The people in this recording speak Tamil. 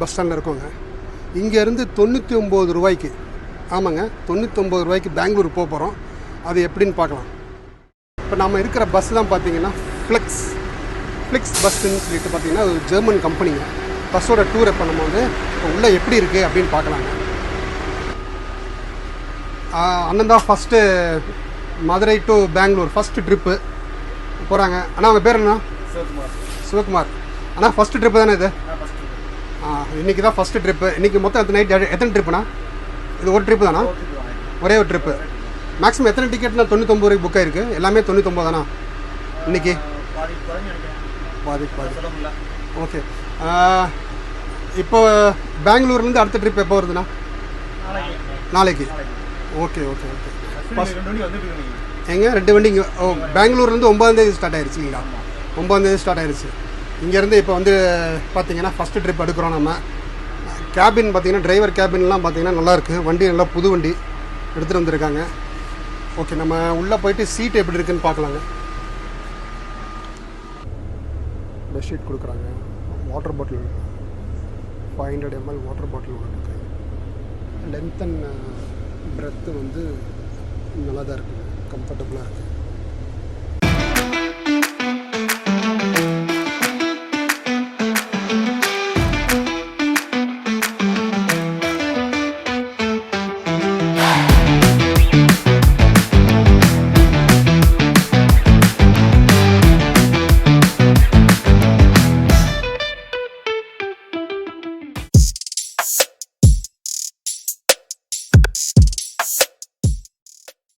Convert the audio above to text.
பஸ் ஸ்டாண்டில் இருக்கோங்க. இங்கேருந்து தொண்ணூற்றி ஒம்பது ரூபாய்க்கு ஆமாங்க தொண்ணூத்தொம்பது ரூபாய்க்கு பெங்களூர் போக போகிறோம் அது எப்படின்னு பார்க்கலாம். இப்போ நம்ம இருக்கிற பஸ் தான் பார்த்தீங்கன்னா ஃப்ளெக்ஸ் ஃப்ளெக்ஸ் பஸ்ஸுன்னு சொல்லிட்டு பார்த்தீங்கன்னா அது ஜெர்மன் கம்பெனிங்க பஸ்ஸோட டூர் இப்போ நம்ம வந்து இப்போ உள்ளே எப்படி இருக்குது அப்படின்னு பார்க்கலாங்க. அண்ணன் தான் first Madurai to Bengaluru first trip போகிறாங்க அண்ணா அவங்க பேர் என்ன? சிவகுமார். அண்ணா ஃபஸ்ட்டு ட்ரிப்பு தானே இது? இன்றைக்கி தான் ஃபஸ்ட்டு ட்ரிப்பு இன்றைக்கி மொத்தம் எத்தனை நைட் எத்தனை ட்ரிப்புண்ணா இது ஒரு ட்ரிப்பு தானா? ஒரே ஒரு ட்ரிப்பு மேக்ஸிமம் எத்தனை டிக்கெட்னா தொண்ணூத்தொம்பது ரூபாய்க்கு புக் ஆயிருக்கு. எல்லாமே தொண்ணூத்தொம்பது தானா? இன்னைக்கு? பாதி பாதி. ஓகே இப்போ பெங்களூர்லேருந்து அடுத்த ட்ரிப் எப்போ வருதுண்ணா? நாளைக்கு. ஓகே ஓகே ஓகே ஃபஸ்ட் எங்க? ரெண்டு வண்டி இங்கே ஓ பெங்களூர்லேருந்து ஒம்பதாந்தேதி ஸ்டார்ட் ஆயிருச்சு இல்லைங்களா? ஒம்பதாந்தேதி ஸ்டார்ட் ஆயிருச்சு. இங்கேருந்து இப்போ வந்து பார்த்தீங்கன்னா ஃபஸ்ட்டு ட்ரிப் எடுக்கிறோம் நம்ம. கேபின் பார்த்தீங்கன்னா டிரைவர் கேபின்லாம் பார்த்தீங்கன்னா நல்லாயிருக்கு வண்டி நல்லா புது வண்டி எடுத்துகிட்டு வந்திருக்காங்க. ஓகே நம்ம உள்ளே போயிட்டு சீட் எப்படி இருக்குன்னு பார்க்கலாங்க. பெட்ஷீட் கொடுக்குறாங்க. Water bottle five hundred ML water bottle ஒன்று இருக்குது லென்த் அண்ட் பிரெத்து வந்து நல்லா தான் இருக்குது கம்ஃபர்டபுளாக இருக்குது